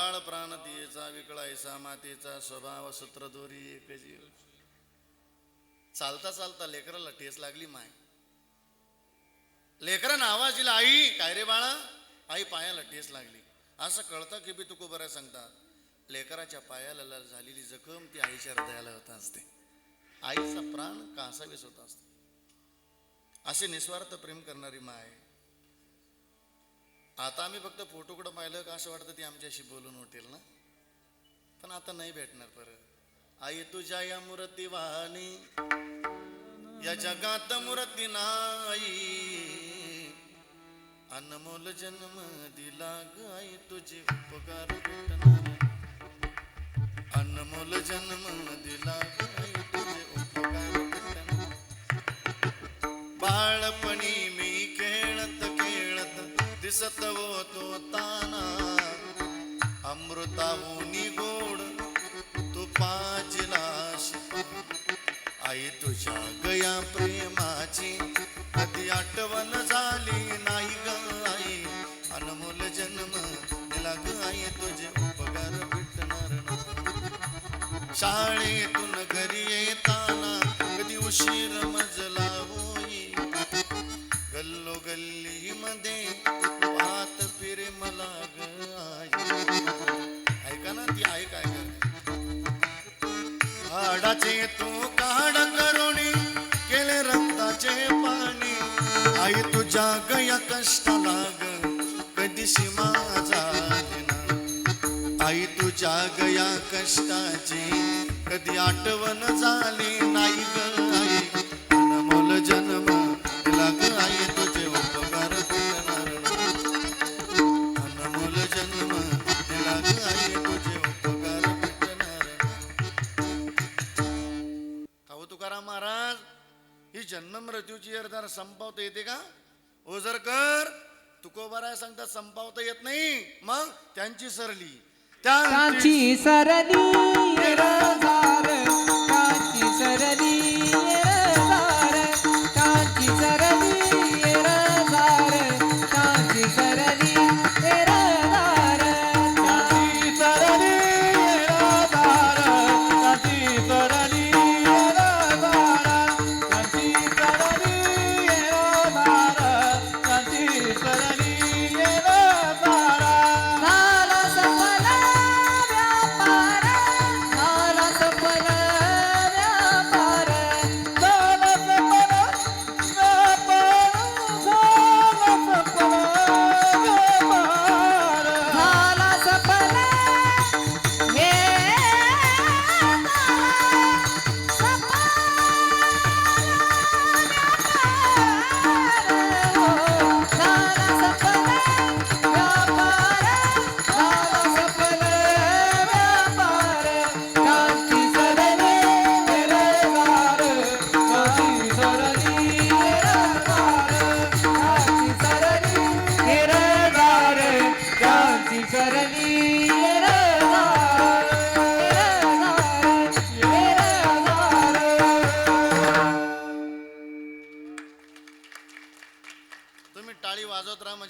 पिढे प्राण विकळायचा मातेचा स्वभाव सूत्रदोरी एक जीव चालता चालता लेकराला ठेस लागली माय. लेकरानं आवाज दिला आई काय रे बाळा? आई पायाला ठेस लागली. असं कळतं की बी तुको बरं सांगतात. लेकराच्या पायाला झालेली जखम ती आईच्या हृदयाला होत असते. आईचा प्राण कासावीस होत असतो. असे निस्वार्थ प्रेम करणारी माय आता आम्ही फक्त फोटोकडं पाहिलं का असं वाटतं ती आमच्याशी बोलून उठेल ना? पण आता नाही भेटणार परत. आई तुझ्या या मूर्ती वाहनी या जगात मूर्ती नाही. अनमोल जन्म दिला ग आई तुझे उपकार भेटणार अनमोल जन्म दिला ग आई तुझे उपकार भेटणार बाळपणी खेळत दिसत होतो ताना अमृताहुनी गोड तू पाजलाश आई तुझ्या गया प्रेमाची कधी आठवण झाली नाही ग आई. अनमोल जन्म दिला ग आई तुझे उपकार भेटणार शाळेतून घरी आई तुझ्या गया कष्टाला ग कधी सीमा झाली ना आई तुझ्या गया कष्टाची कधी आठवण झाली नाही ग आई? अनमोल जन्म दिला ग आई तुझे उपकार अनमोल जन्म दिला ग आई तुझे उपकार फिरणार तुकाराम महाराज ही जन्म मृत्यूची अर्धार संपवता येते का? ओझरकर तुकोबाराय सांगतात संपवता येत नाही. मग त्यांची सरली. त्यांची सरली. सरली.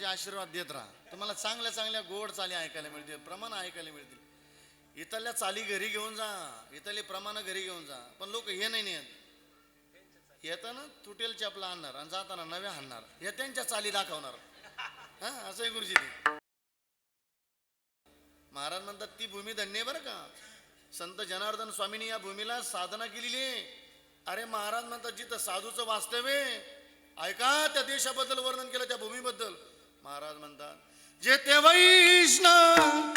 माझे आशीर्वाद देत राहा. तुम्हाला चांगल्या चांगल्या गोड चाली ऐकायला मिळतील प्रमाण ऐकायला मिळतील. इथल्या चाली घरी घेऊन जा इथले प्रमाण घरी घेऊन जा पण लोक हे नाही नेत. येताना तुटेल चपला आणणार आणि जाताना नव्या आणणार. हे त्यांच्या चाली दाखवणार. हा असं गुरुजी महाराज म्हणतात ती भूमी धन्य आहे बरं का. संत जनार्दन स्वामींनी या भूमीला साधना केलेली अरे महाराज म्हणतात जिथं साधूचं वास्तव्य ऐका त्या देशाबद्दल वर्णन केलं त्या भूमीबद्दल. महाराज म्हणतात जे ते वैष्णव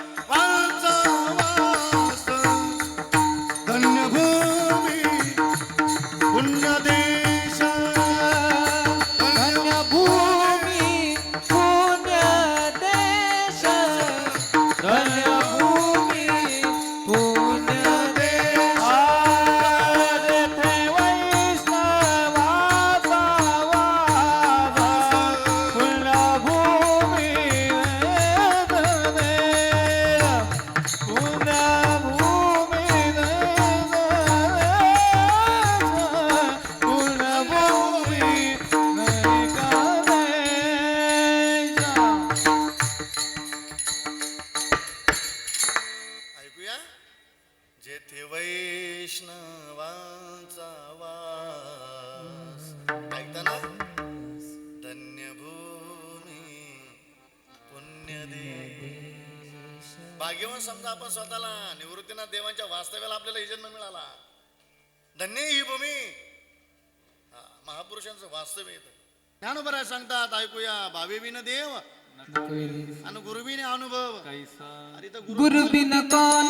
एजन्म मिळाला. धन्य ही भूमी. महापुरुषांचं वास्तव येत ज्ञानोबराय सांगतात ऐकूया भावेविन देव आणि गुरुबीने अनुभव. अरे गुरुबिन कान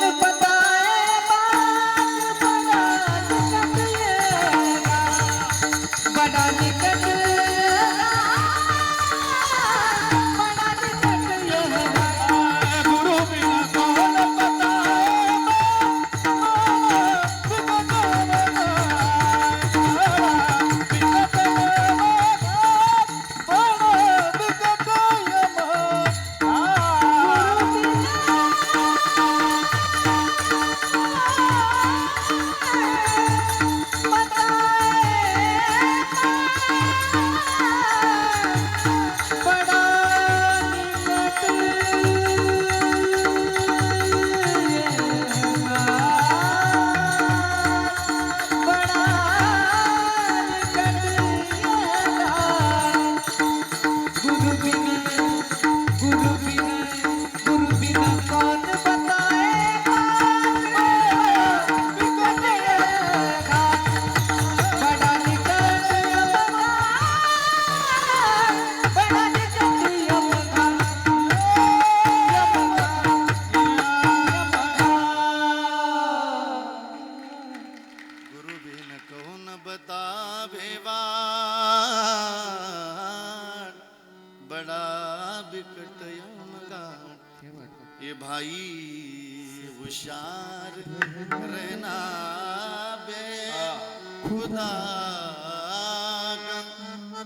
खुदा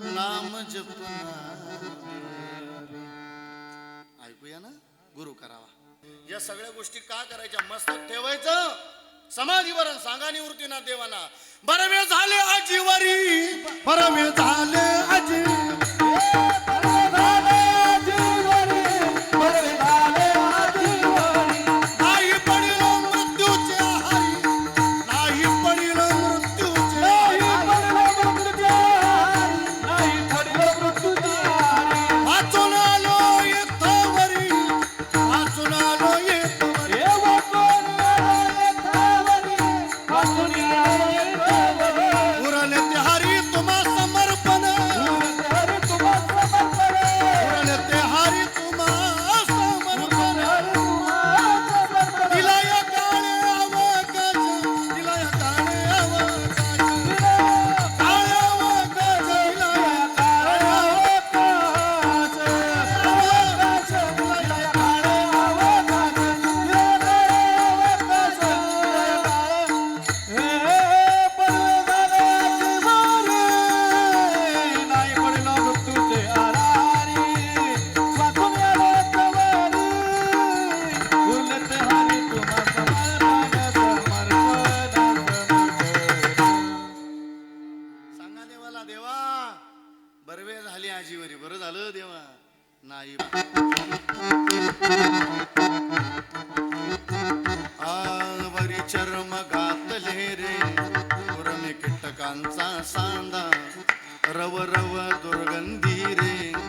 नाम ऐकूया ना? गुरु करावा. या सगळ्या गोष्टी का करायच्या? मस्तक ठेवायचं. समाधीवरण सांगा निवृत्ती ना देवाना. बरं झाले आजीवरी. बरं झाले आजी. त्यांचा सांदा. रव रव दुर्गंधी रे.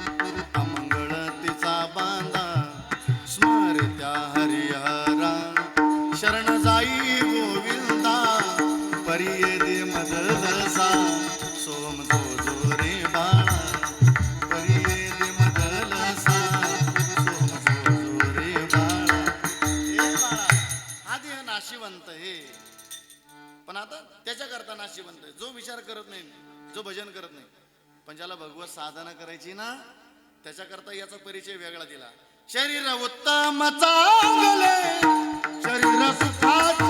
भजन करत नाही. पण ज्याला भगवत साधना करायची ना त्याच्याकरता याचा परिचय वेगळा दिला. शरीर उत्तम चांगले शरीर सुखाचे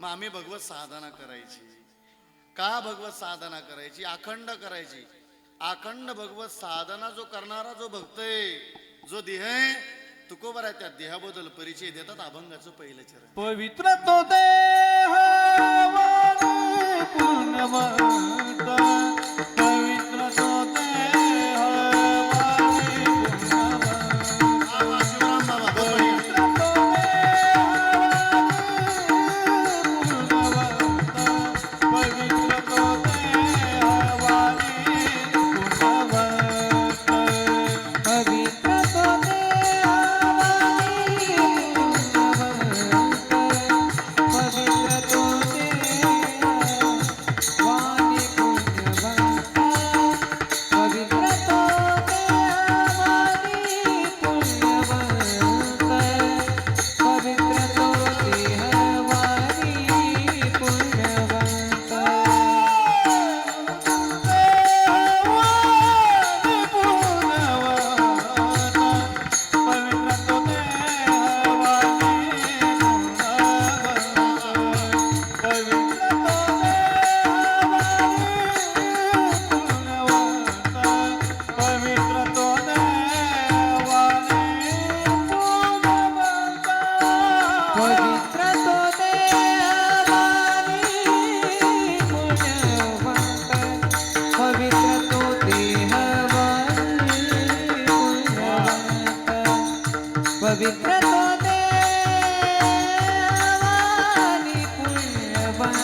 मग आम्ही भगवत साधना करायची. का भगवत साधना करायची? अखंड करायची. अखंड भगवत साधना जो करणारा जो भक्त आहे जो देह आहे तुकोबर आहे त्या देहाबद्दल परिचय देतात अभंगाचं पहिलं चरण. पवित्र तो देह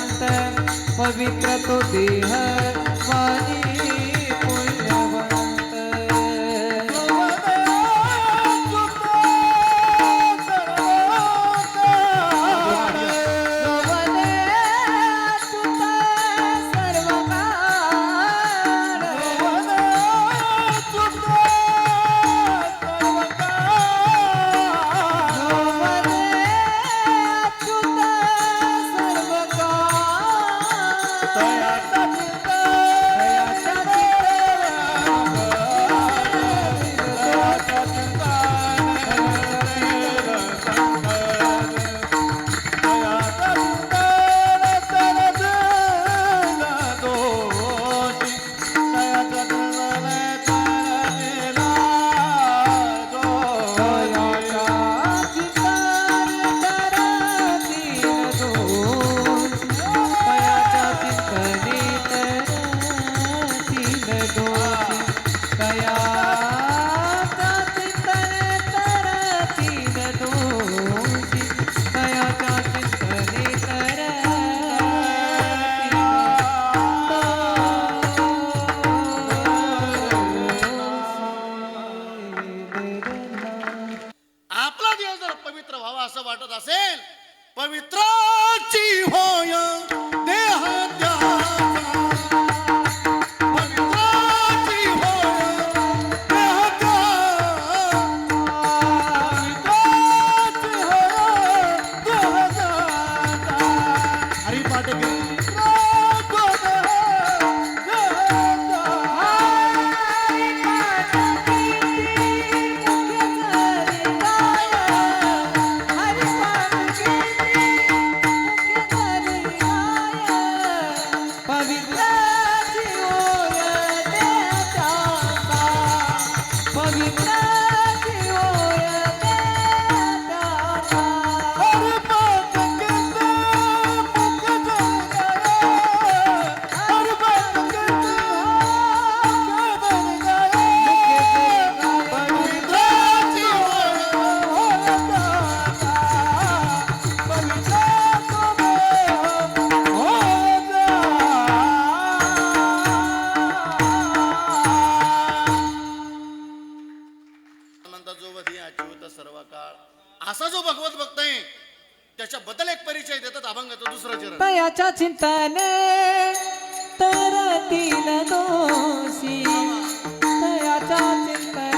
पुण्यवंत पवित्र तो देह वाणी. जो सर्व काळ असा जो भगवत भक्त आहे त्याच्याबद्दल एक परिचय देतात अभंगाचा दुसरा चरण. तयाच्या चिंतने तरतील दोषी. तयाच्या चिंताने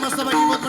нам освободим вот